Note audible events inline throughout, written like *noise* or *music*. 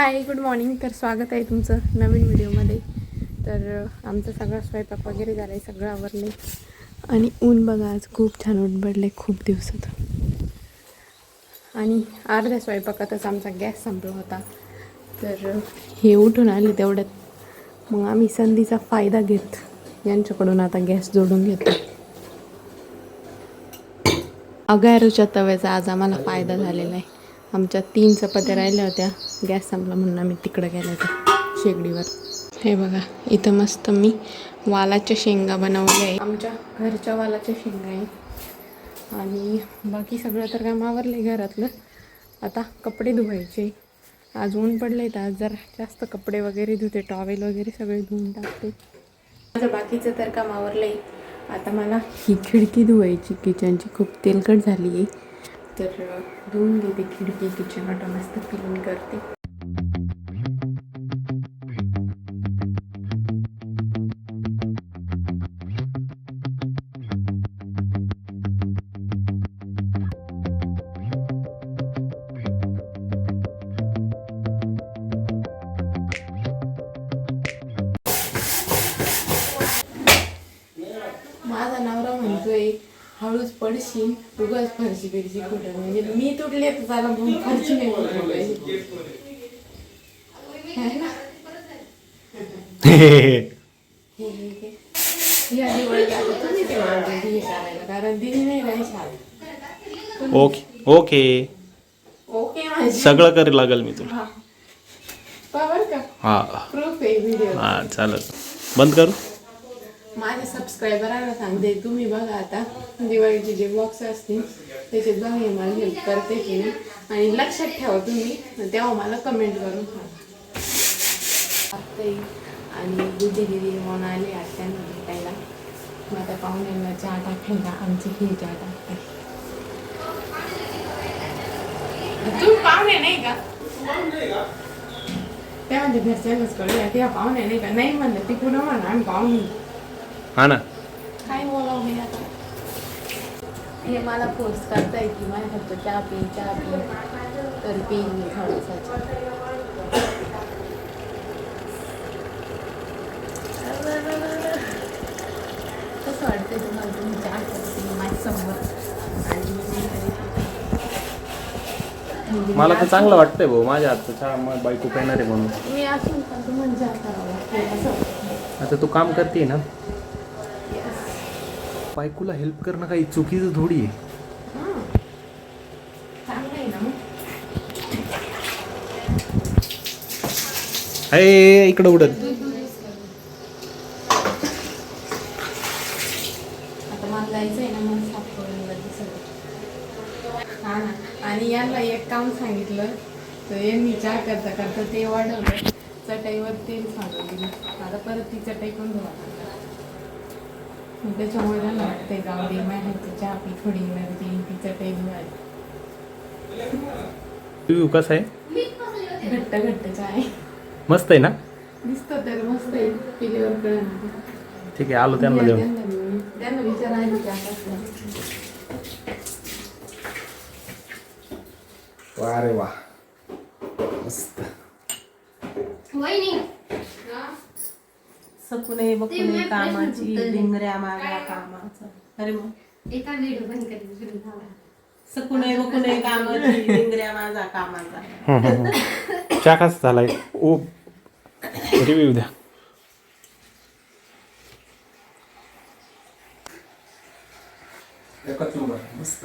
Hi good morning. तर स्वागत आहे तुमचं नवीन व्हिडिओमध्ये. तर आमचा सगळा स्वयंपाक वगैरे झाला आहे सगळं आवरले आणि ऊन बघा आज खूप छान उठबडले पडले खूप दिवसात. आणि अर्ध्या स्वयंपाकातच आमचा गॅस संपला होता. तर हे उठून आले तेवढ्यात. मग आम्ही संधीचा फायदा घेत यांच्याकडून आता गॅस जोडून घेतो अगारोच्या तव्याचा आज आम्हाला फायदा झालेला आहे. आमच्या तीन चपात्या राहिल्या होत्या. गॅस संपला म्हणून आम्ही तिकडं गेलो होतो शेगडीवर. हे बघा इथं मस्त मी वालाच्या शेंगा बनवल्या आहे आमच्या घरच्या वालाच्या शेंगा आहे आणि बाकी सगळं तर काम आवरलं घरातलं. आता कपडे धुवायचे. आज ऊन पडले तर आज जरा जास्त कपडे वगैरे धुते टॉवेल वगैरे सगळे धुवून टाकते. माझं बाकीचं तर काम आवरलं आहे आता मला ही खिडकी धुवायची किचनची. खूप तेलकट झाली आहे तर दोन धुवून घेते खिडकी किचन मस्त क्लीन करते. हळूच पडशील उगाच फरशी बिरशी कुठं? म्हणजे मी तुटले तर त्याला मग फरशी नाही कारण छान ओके ओके. ओके सगळं करी लागेल मी तुला. हा. हा. हा चालेल. बंद करू? माझ्या सबस्क्रायबरांना सांगते तुम्ही बघा आता दिवाळीचे जे बॉक्स असतील त्याचे बघा हे मला हेल्प करते की नाही. आणि लक्षात ठेवा तुम्ही तेव्हा मला कमेंट करून सांगा. आणि दुधी दिदी म्हणून आली आत्यांना भेटायला. मग आता पाहुण्यांना चहा टाकायला आमची ही चहा टाकते. तुम्ही पाहुणे नाही का? त्या म्हणजे घरच्यांनाच कळूया तेव्हा पाहुणे नाही का? नाही म्हणलं ती पुन्हा म्हणा आम्ही पाहुणे. हा ना. काय बोलावं मी आता? हे मला फोर्स करताय की माझ्या फक्त चहा पी चहा पी तर पी मी कसं वाटतंय तुम्हाला तुम्ही चहा करते माझ्यासमोर आणि मी घरी पिते. म्हणजे मला तर चांगलं वाटतंय भाऊ माझ्या हातचं चहा मग बायको पेणार आहे म्हणून. मी असून पण तुम्हाला चहा करावं लागतं असं आता तू काम करते ना. बायकोला हेल्प करणं काही चुकीचं थोडी आहे. अरे इकडं उडत. आता आहे ना साफ हा ना आणि यांना एक काम सांगितलं तर यांनी चहा करता करता ते वाढवलं. चटईवर तेल सांगितलं आता परत ती चटई पण धुवा त्याच्यामुळे त्यांना वाटतंय जाऊ दे. माझ्या चहा पी थोडी एनर्जी येईल ती चटाई धुवायला रिव्ह्यू कसा आहे? घट्ट घट्ट चहा आहे. मस्त आहे ना? दिसतं तर मस्त आहे. पिल्यावर कळलं ठीक आहे आलो त्यांना देऊन. त्यांना विचार आहे वा रे वा मस्त. वहिनी सकुने बकुने कामाची डिंगऱ्या मागल्या कामाचं. अरे मग? एका व्हिडिओ बंद करून सकुने बकुने कामाची डिंगऱ्या माझा कामाचा. चहा कसा झालाय. ओ रिव्ह्यू द्या. मस्त.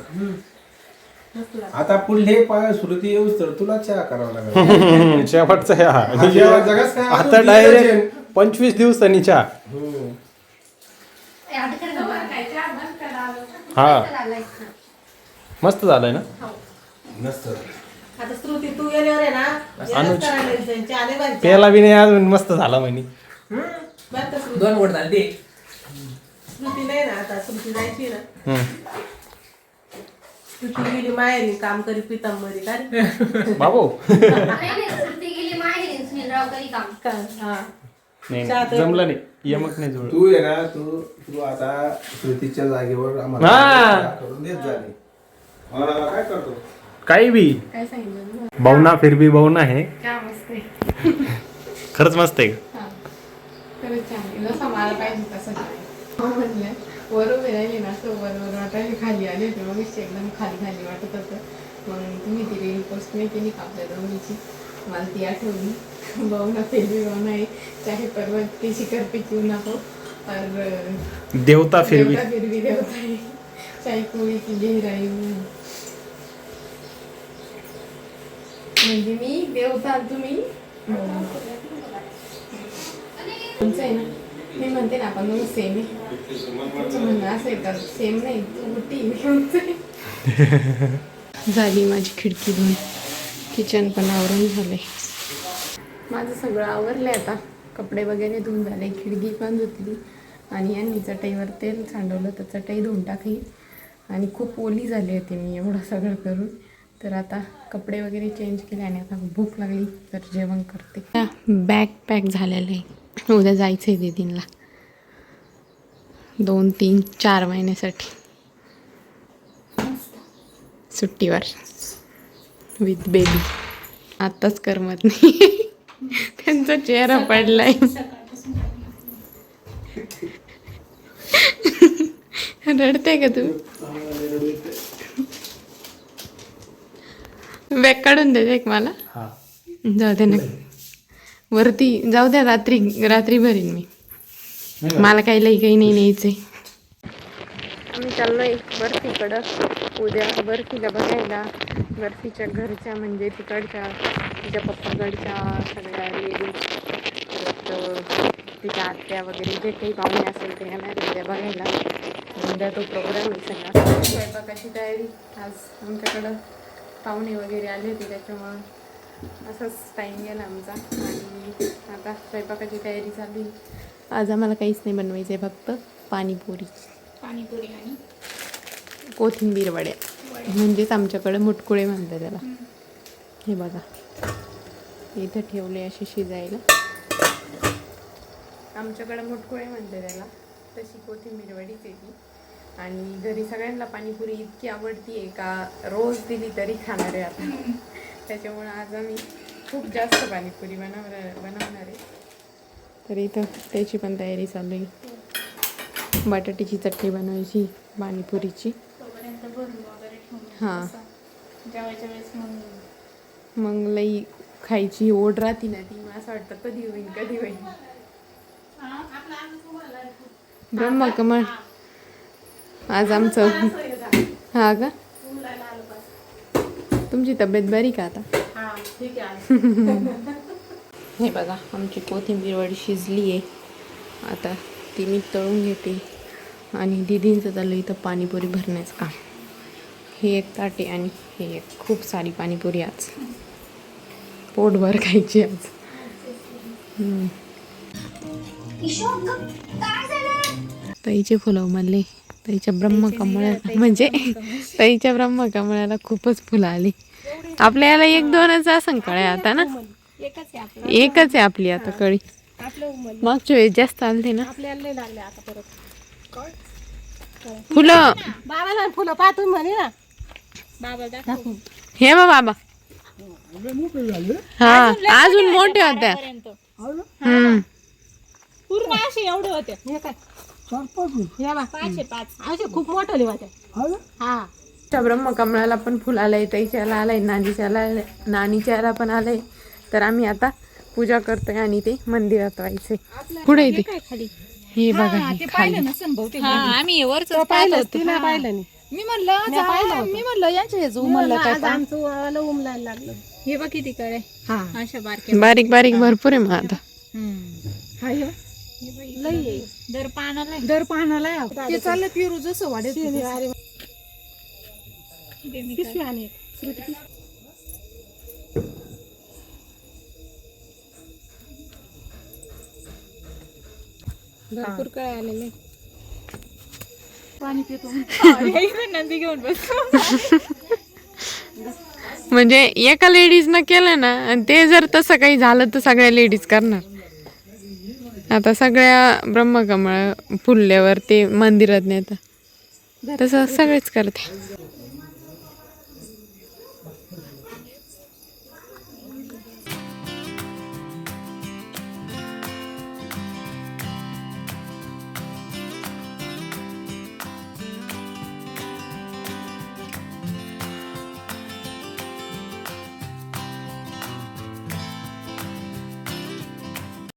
आता पुढले पाय सुरती येऊस तर तुला चहा करावा लागेल. *laughs* शेवटचा हा, शेवटचा? आता डायरेक्ट. पंचवीस दिवसांनी चहा. हा मस्त झालंय ना मस्त आता श्रुती तू गेल्यावर आहे ना अनुज. यालाच करायला जायचं. चहा नाही बरं. पेला बी नाही अजून मस्त झाला म्हणे? दोन वड झाले श्रुती नाही ना आता श्रुती जायची ना हम्म. श्रुती गेली माहेरी काम करी पितांबरी? बाबू *laughs* *laughs* सुट्टी गेली माहेरी सुनीलराव कधी काम का? हा नाही जमलं नाही. यमक नाही जुळलं तू आहे ना तू तू आता श्रुतीच्या जागेवर आम्हाला हा. चहा करून देत झाली काय करतो? काही भी काय सांगितलं भावना फिर भी भावना है क्या मस्त आहे. खरंच मस्त आहे हा. खरंच छान आहे. जसं मला पाहिजे तसं छान आहे. हो म्हणलं वर उभे राहिले ना असं वर वर वाटायला खाली आले होते. मग एकदम खाली खाली वाटत होतं. मग तुम्ही ती रील पोस्ट नाही केली का आपल्या दोघीची मला ती आठवली. भाऊ ना फिर भाऊ नाही चाहे पर्वत की शिखर पे क्यों ना हो और देवता फिरवी. देवता फिर भी देवता है चाहे कोई की गहराई हो म्हणजे मी देवता आणि तुम्ही? तुमचं आहे ना? मी म्हणते ना आपण दोघं सेम आहे. तुमचं म्हणणं असं आहे का? सेम नाही तू आहे. *laughs* झाली माझी खिडकी धुवून किचन पण आवरून झाले. माझं सगळं आवरलं आता. कपडे वगैरे धुवून झाले खिडकी पण धुतली. आणि यांनी चटईवर तेल सांडवलं तर चटई धुवून टाकली. आणि खूप ओली झाली होती मी एवढं सगळं करून. तर आता कपडे वगैरे चेंज केले आणि आता भूक लागली तर जेवण करते. बॅग पॅक झालेलं. आहे उद्या जायचं आहे दिदींना दोन तीन चार महिन्यासाठी. सुट्टीवर. With baby. आत्ताच करमत नाही. *laughs* त्यांचा चेहरा पडलाय. *laughs* रडते का तुम्ही बॅग काढून देते एक मला. हा. जाऊ दे ना. वरती जाऊ द्या रात्री रात्री भरीन मी. मला काही लई काही नाही न्यायचंय. आम्ही चाललोय बर्फीकडं. उद्या बर्फीला बघायला. बर्फीच्या घरच्या म्हणजे तिकडच्या तिच्या पप्पाकडच्या सगळ्या लेडीज परत तिच्या आत्या वगैरे जे काही पाहुणे असेल ते येणार उद्या बघायला. उद्या तो प्रोग्राम आहे सगळा. स्वयंपाकाची तयारी. आज आमच्याकडं पाहुणे वगैरे आले होते त्याच्यामुळं असाच टाईम गेला आमचा. आणि आता स्वयंपाकाची तयारी झाली आज आम्हाला काहीच नाही बनवायचं आहे फक्त पाणीपुरी. पाणीपुरी आणि कोथिंबीर वड्या म्हणजेच आमच्याकडे मुटकुळे म्हणतात त्याला. हे बघा. इथं ठेवले असे शिजायला. आमच्याकडे मुटकुळे म्हणते त्याला. तशी कोथिंबीर वडीच आहे ती. आणि घरी सगळ्यांना पाणीपुरी इतकी आवडती आहे का रोज दिली तरी खाणार आहे आता त्याच्यामुळं आज आम्ही खूप जास्त पाणीपुरी बनवणार बनवणार आहे. तर इथं त्याची पण तयारी चालू आहे. बटाट्याची चटणी बनवायची पाणीपुरीची. हां. जेवायच्या वेळेस मग मग लई खायची ओढ राहते ना ती. मग असं वाटतं कधी होईल कधी होईल ब्रह्मकमळ आज आमचं हा का? तुमची तब्येत बरी का आता? हा *laughs* हे बघा आमची कोथिंबीर वडी शिजली आहे आता ती मी तळून घेते. आणि दिदींचं चाललं इथं पाणीपुरी भरण्याचं काम. हे एक ताटे आणि हे एक खूप सारी पाणीपुरी आज. पोटभर खायची आज. ताईचे फुलं म्हणले ताईच्या ब्रह्मकमळाला म्हणजे ताईच्या ब्रह्मकमळाला खूपच फुलं आली. आपल्याला एक दोनच असं कळ्या आता ना? एकच आहे आपली आता कळी. मागच्या वेळेस जास्त आलते ना? फुलं. बाबाला फुलं पाहतो म्हणे ना. दाखव. हे बा बाबा. हा अजून मोठे होत्या हम्म. पूर्ण असे एवढे होते. हे काय? हे बा पाचशे पाच. असे खूप मोठे होते हा त्या ब्रह्मकमळाला पण फुल आलंय ताईच्याला आलंय नानीच्याला आलंय नानीच्याला पण आलंय. तर आम्ही आता पूजा करतोय आणि ते मंदिरात व्हायचे पुढे ते खाली? हे बघा हे खाली. आम्ही वरच पाहिलं तिला पाहिलं नाही. मी म्हणलं मी म्हणलं यांच्या उमललं काय आज आमचं वालं उमलायला लागलं. हे बघ किती हा. अशा बारक्या बारीक बारीक भरपूर आहे मग आता. हा हे लई आहे. दर पानाला दर पाहण्याला आहे. ते चाललं पिरू जसं वाढेल पिशवी आणि श्रुती भरपूर काय आलेले पाणी पितो. नंदी घेऊन म्हणजे एका लेडीजनं केलं ना आणि ते जर तसं काही झालं तर सगळ्या लेडीज करणार. आता सगळ्या ब्रह्मकमळ फुलल्यावर ते मंदिरात नेतात तसं सगळेच करते.